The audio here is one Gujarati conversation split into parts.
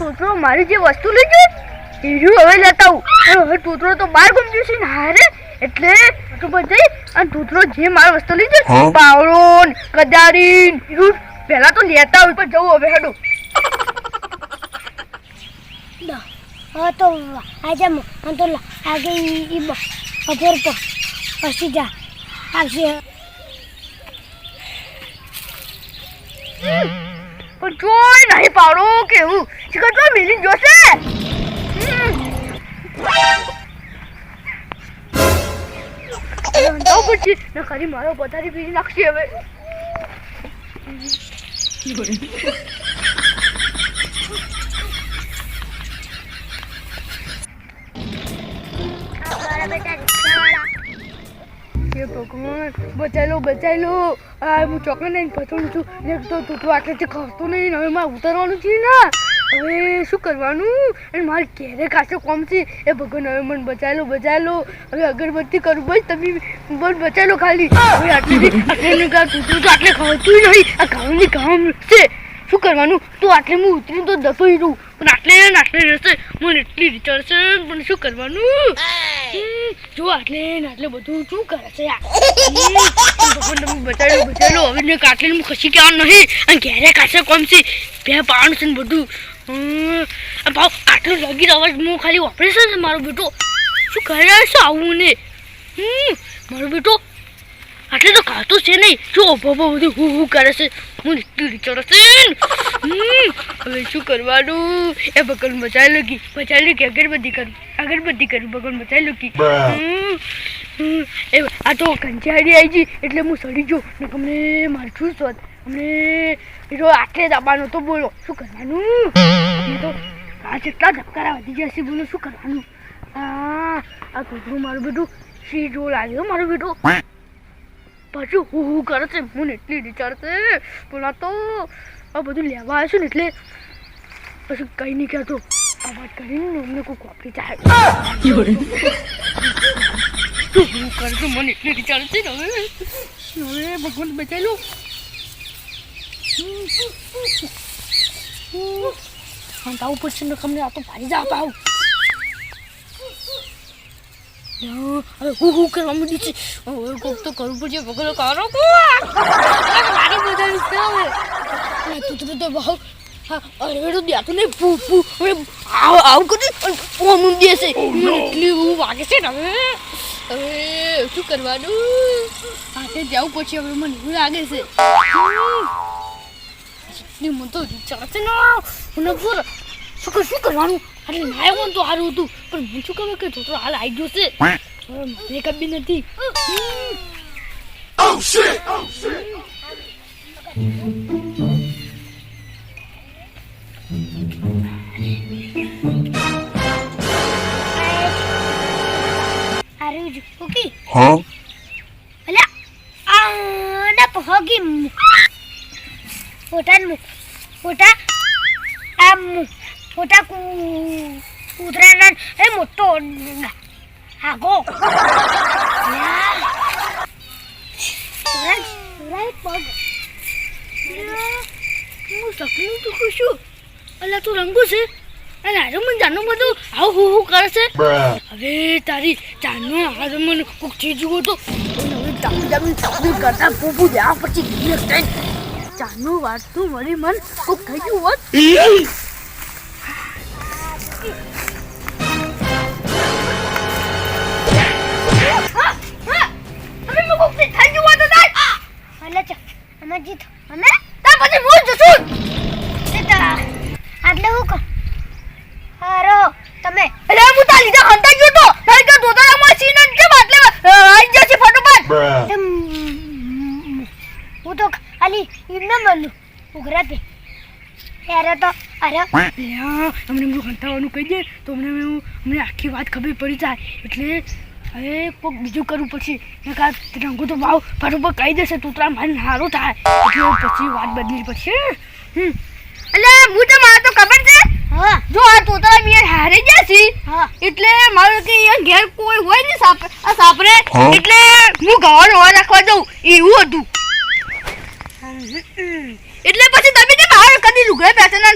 તોતરો મારી જે વસ્તુ લઈ ગયો એ હવે લેતા આવું. હવે તોતરો તો બાર ગમતું છે ને હારે. એટલે તો જઈ અને તોતરો જે મારી વસ્તુ લઈ ગયો? પાવડો કદારી એવું પહેલા તો લેતા આવું પણ જવું હવે હેડું. હા તો આજે મને તો આગે ઈ તો પછી જા. આવશે પણ જોઈ નહીં પાવડો કેવું. તો મિલી નાખશે હવે હે ભગવાન બચાઈ લો બચાઈ આ હું ચોકલેટ લઈને પથરું છું ને તો તું આટલેથી ખસતો નહીં હવે મારે ઉતરવાનું છે ને હવે શું કરવાનું? અને મારે ઘેરે કાશે કોમ છે. એ ભગવાન, હવે મને બચાઈ લો બચાઈ લો હવે અગરબત્તી કરું બસ, તમે બસ બચાઈ લો ખાલી. હવે આટલી આટલે તૂટું તો આટલે ખવતું નહીં. આ ગામની ગામ છે. શું કરવાનું? તો આટલે હું ઉતરીને તો દફાઈ રહું. પણ આટલે આટલે રહેશે. મને એટલી વિચાર પણ શું કરવાનું? જો આટલે આટલે બધું શું કરે છે ભગવાન, તમે બચાવી લો હવે ને કાટલે હું ખસી કહેવાનું નહીં. અને ઘેરે કાશે કોમ છે. બે પાણ છે ને બધું. ભાવ આટલો લગી અવાજ હું ખાલી ઓપરેશન છે મારો બેટો. શું કરે છે આવું ને? હમ. મારો બેટો આટલે તો ખાતો છે નહીં. જો બાબા બધું હું હું કરે છે. હું નીકળી છે હવે શું કરવાનું? એ ભગવાન બચાવી લગી બચાવી લો અગરબત્તી કરું. અગરબત્તી કરું ભગવાન બચાવી લગી એ આ તો કંચારી આવી ગઈ એટલે હું સડી જો ને તમને મારું છું સ્વત એ તો આટલે દબાનો તો બોલો. શું કરવાનું? તો આ જેટલા ધબકારા વધી જશે બોલો, શું કરવાનું? આ આ કૂતરું મારું બેટું શ્રી જો લાગ્યો મારું બેટું. પાછું હું હું કરે છે? મને એટલી વિચારશે બોલા તો આ બધું લેવા આવ્યો ને એટલે પછી કંઈ નહીં કહેતો. આ વાત કરીને અમને કોઈ કોપી ચાલે શું હું કરે છે? મને એટલી વિચારશે ને હવે. હવે? ભગવાન બચાવી આવું પડશે ને તમને આ તો ભારી જા પાવ હવે હું હું કરવા માંડી છે હવે કોક તો કરવું પડશે વગર કરો કો મારી બધા વિસ્તાર તું તો તો બહુ નહીં ફૂ ફૂ હવે આવ આવું કરી મને એટલી એવું વાગે છે ને હવે હવે શું કરવાનું હાથે જવું પછી હવે મને એવું લાગે છે એટલી મને તો વિચાર છે ને મને પૂર શું કર શું કરવાનું અરે નાય હું તો હારું હતું પણ મને શું ખબર કે છોકરો હાલ આવી ગયો છે મને કબી નથી Oh shit! Huh? ના પહોગી હું સપનું તો રંગુ છે આજે મને જાનું બધું આવું હું હું કરે હવે તારી જાનો આજે મને ચીજ જુઓ તો જામી કરતા પોપુ જા પછી જાનું મળી મન કોક થઈ ગયું હોત એમને મળું ઉઘરાતી ત્યારે તો અરે અમને એમનું ખંતાવાનું કહી દે તો અમને અમને આખી વાત ખબર પડી જાય. એટલે હવે કોઈક બીજું કરવું પડશે. રંગો તો ભાવ બરોબર કહી દેશે તૂતરા મને સારું થાય. એટલે પછી વાત બદલી પડશે હમ. એટલે હું તો મારે તો ખબર છે? હા. જો આ તોતરા મિયા હારે ગયા છે. હા. એટલે મારું કે અહીંયા ઘેર કોઈ હોય ને સાપ આ સાપરે એટલે હું ગવાનો હવા રાખવા દઉં. એવું હતું. એટલે પછી તમે જે બહાર કદી લુગડા પહેરતા ને?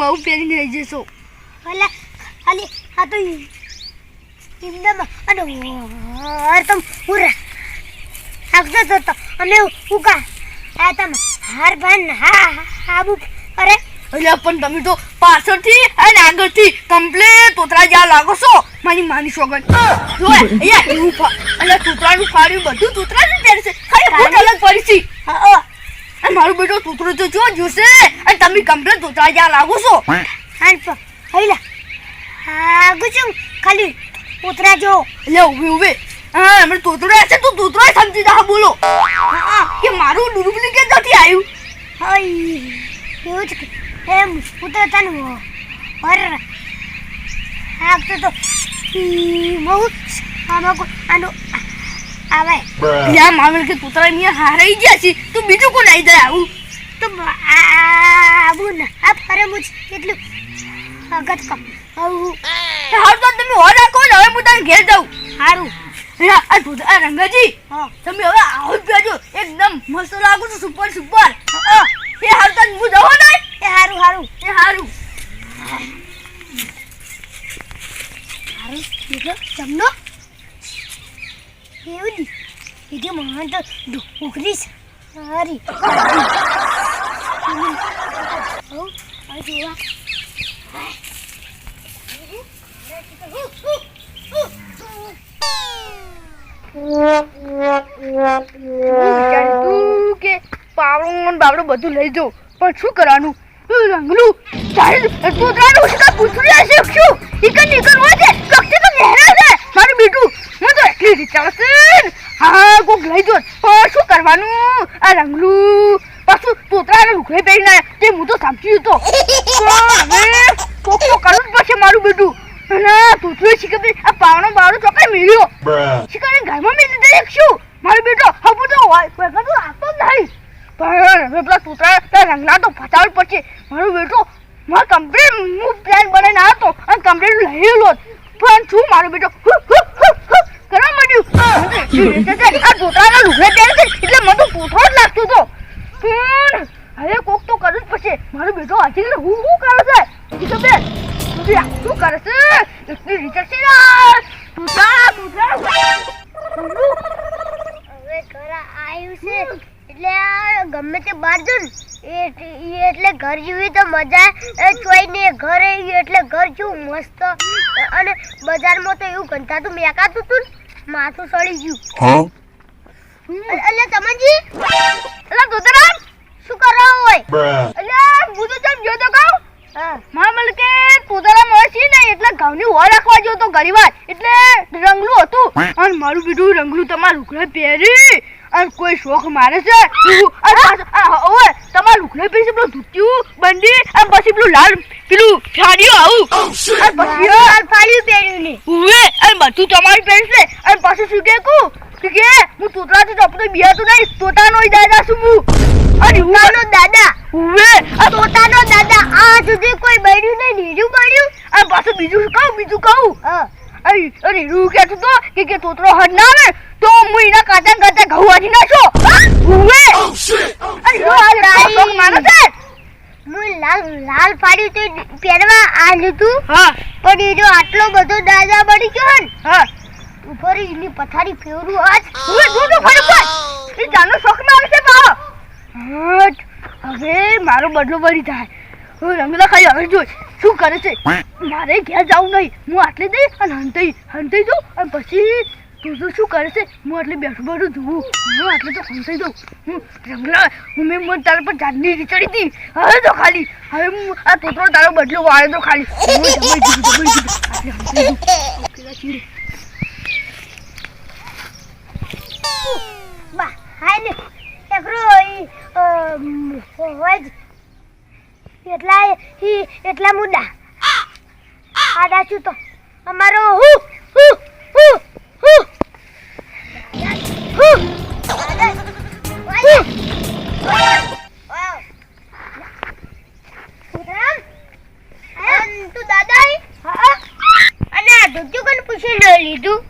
બહુ પહેરીને આવી જશો. અલા ખાલી આ તો ઇમદમ અને હાર તમ આગતો તો તો અમે ઉકા આ તમ હાર ભાન હા આબુ અરે એટલે પણ તમે તો પાછળથી અને આગળથી કમ્પ્લેટ તોતરા જ્યાં લાગો છો. મારી માની સોગન જો અહીંયા એવું એટલે તોતરાનું ફાડ્યું બધું તોતરા જ પહેરશે ખાલી ફૂટ અલગ પડી છે. હા. અને મારું બેટો તોતરો તો જો જોશે. અને તમે કમ્પ્લેટ તોતરા જ્યાં લાગો છો. હઈલા આગુ છું. ખાલી ઉતરા જો. ઉભે ઉભે. હા મને તોતરો છે તું તોતરો સમજી જા બોલો. કે મારું ડુપ્લિકેટ નથી આવ્યું? હઈ એવું જ એમ ઉતરા તન હર આગતો તો. બહુ કોઈ આનું આવે. એટલે આ કે કૂતરા મિયા હારાઈ ગયા છે. તો બીજું કોણ આવી જાય આવું? તો આબુ ને આ ફરે મુજ કેટલું અગત કમ આવું. હારું તો તમે હો રાખો ને હવે હું તને ઘેર જાઉં. સારું હા, આ આ રંગાજી. તમે હવે આવો જ બેજો. એકદમ મસ્ત લાગુ છું સુપર સુપર. એ હાલ તો હું જવો ને? એ સારું હારું. એ હારું. સારું બીજો જમનો એવું નહીં બીજો મને તો ઢોકરી સારી. ને બધું લઈ જાઉં પણ શું કરવાનું? રંગલું તારે તોતરાનું ઉસકા શું ઈકન નીકળ હોય છે. લક્ષી તો ઘેરા મારું બેટું. તો વિચારશે? હા કોક લઈ જો પણ શું કરવાનું? આ રંગલું. પાછું તોતરાને લુગડે પહેરી ના તે હું તો સમજી હતો હવે કોક તો કરવું જ પડશે મારું બેટું અને તોતરો શીખે આ પાવડો બાવડો ચોકાઈ મેળ્યો. શિકારી ઘરમાં મેં દે શું? મારો બેટો હવે તો પેલા તો આપતો જ નહીં. પણ હવે પેલા તૂતરા પેલા રંગલા તો ફસાવડ પડશે. મારો બેટો મારો કમ્પ્લેટ હું પ્લાન બનાવીને આવ્યો હતો અને કમ્પ્લેટ લઈ લો પણ શું મારો બેટો? કરવા માંડ્યું? આ તૂતરાના લુગડે પહેરે છે? એટલે મને તો પૂઠો જ લાગતો હતો. પણ હવે કોક તો કરવું જ પડશે મારો બેટો આજે હું શું કરે છે? તું આ શું કરે છે? એટલી રીતે છે તૂટા તૂતરા હવે ઘર આવ્યું છે. એટલે ગમે તે બહાર જો એટલે ઘર જેવી તો મજા ચોઈ ને ઘરે એટલે ઘર જેવું મસ્ત. અને બજારમાં તો એવું ગંધાતું, મેકાતું હતું ને. માથું સડી ગયું. Huh? એટલે તમનજી એટલે તોતરા શું કરો હોય એટલે હું તો ચાલ જો તો કહું. મા મારા મતલબ કે તોતરા મળશે ને એટલે ઘઉંની હોળ રાખવા જો તો ઘણી એટલે રંગલું હતું. અને મારું બીજું રંગલું તમારું ઘરે પહેરી. અને કોઈ શોખ મારે છે? હવે તમારું લુગડે પહેરી પેલું ધૂત્યું બંડી અને પછી પેલું લાલ પેલું ફાડ્યું આવું. અને પછી લાલ ફાળ્યું પહેર્યું ને ઉવે અને બધું તમારું પહેરશે અને પછી શું કે કુ કે? હું તોતરાથી ટપતો બિયાતો નહીં. તોતાનો દાદા છું હું? અને તાનો દાદા. ઉવે આ તો પોતાનો દાદા. આ સુધી કોઈ બન્યું નહીં નીરું બન્યું. અને પાછું બીજું શું કહું? બીજું કહું? હા. અરે અરે રૂ કે તો? કે કે તોતરો હડ ના આવે તો હું એના કાતા કાતા ઘઉં વાજી નાખો. ઉવે? અરે જો આ તારી. શોખ માનો છે? હું લાલ લાલ પાડી તો પહેરવા આ લીધું હા. પણ એ જો આટલો બધો દાદા બની ગયો ને હા. ઉપર એની પથારી ફેરું આજ. ઉવે જો તો ખરું પણ એ જાનો શોખ માનો છે બા હવે મારો બદલો બની થાય હું રંગલા ખાઈ હવે જોઈ શું કરે છે? મારે ઘેર જવું નહીં. હું આટલે દઈ અને હંતાઈ હંતાઈ દઉં અને પછી તું તો શું કરે છે? હું આટલે બેઠું બેઠું જોઉં હું આટલે તો હંતાઈ દઉં હું રંગલા હું મેં મને તારા પર જાનની રીચડી હતી. હવે તો ખાલી હવે હું આ તોતરો તારો બદલો વાળે તો ખાલી. બા હાય ને એકરો ઈ અમ, હોય જ એટલા હી એટલા મુદ્દા આડા છું તો. અમારો હુ હુ હુ હુ. હુ. તું દાદા? અને આ ધોતિયું કોને પૂછી લીધું.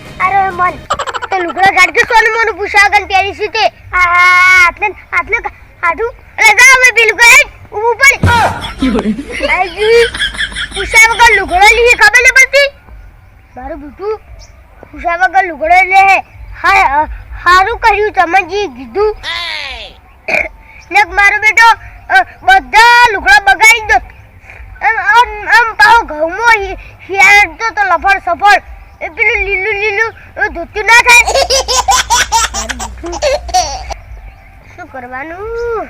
અરે મન તો લુગડા ગાડકે સોનું મોનું પૂછાગન પહેરી છે તે. આ આટલે આટલે આટું અરે ગા કરે ઊભું પડી આજી પૂછા વગર લુગડો લીધી ખબર નહીં પડતી? મારું બુટુ વગર લુગડો લે હા. હારું કર્યું તમે જે કીધું ને મારો બેટો બધા લુગડા બગાડી દો આમ આમ આમ પાહો ઘઉંમાં હી- હિયાળતો તો લફડ સફળ એ પેલું લીલું લીલું અ, ધોતું ના થાય શું કરવાનું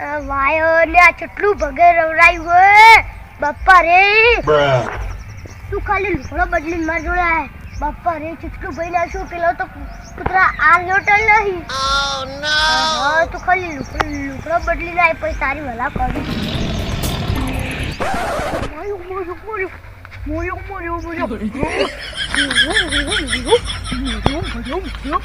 આ વાયો ને આ કેટલું ભગે રવરાયું હોય? બાપા રે. Bruh. તું ખાલી લુગડો બદલીને માર જોડે. આય બાપા રે ચીચકું ભાઈ ના શું? પેલો તો કૂતરા આ લોટલ નહીં. હા તું ખાલી લુગડો લુગડો બદલીને આય પછી તારી ભલા કરી. મોયો મોયો મોયો. મોયો મોયો મોયો. મોયો મોયો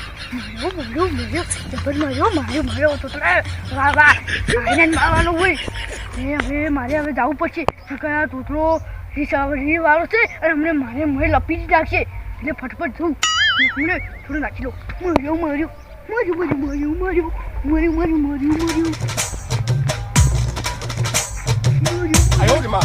મોયો મોયો જબર માર્યો માર્યો માર્યો તો તો વાહ વાહ આઈને મારવાનું હોય એ હવે મારે હવે જવું પડશે કયા તૂતરો રીસાવરી વાળો છે અને અમને મારે મોએ લપી જ નાખશે એટલે ફટફટ જવું મને થોડું નાખી લો માર્યો માર્યો માર્યો માર્યો માર્યો માર્યો માર્યો માર્યો માર્યો માર્યો માર્યો 哎呦我的妈！